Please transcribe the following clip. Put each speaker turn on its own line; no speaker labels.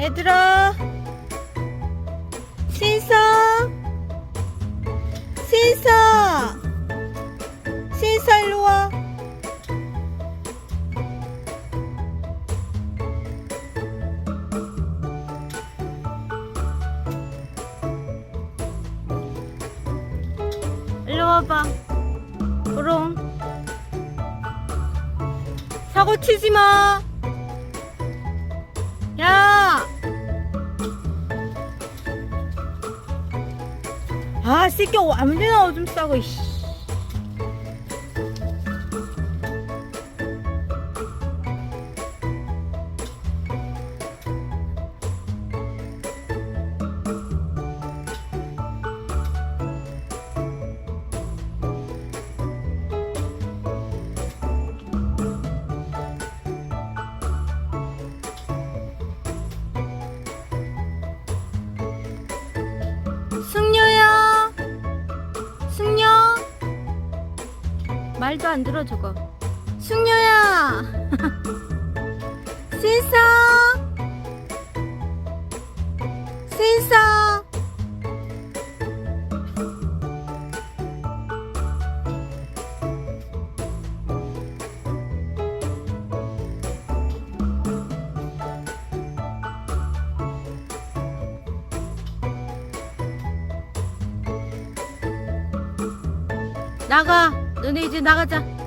얘들아. 신서. 신서. 신서 일로 와. 일로 와봐. 그럼 사고 치지 마. 아, 새끼 아무데나 오줌 싸고, 이씨. 말도 안 들어, 저거. 승려야! 신서! 신서! 나가! 너네 이제 나가자.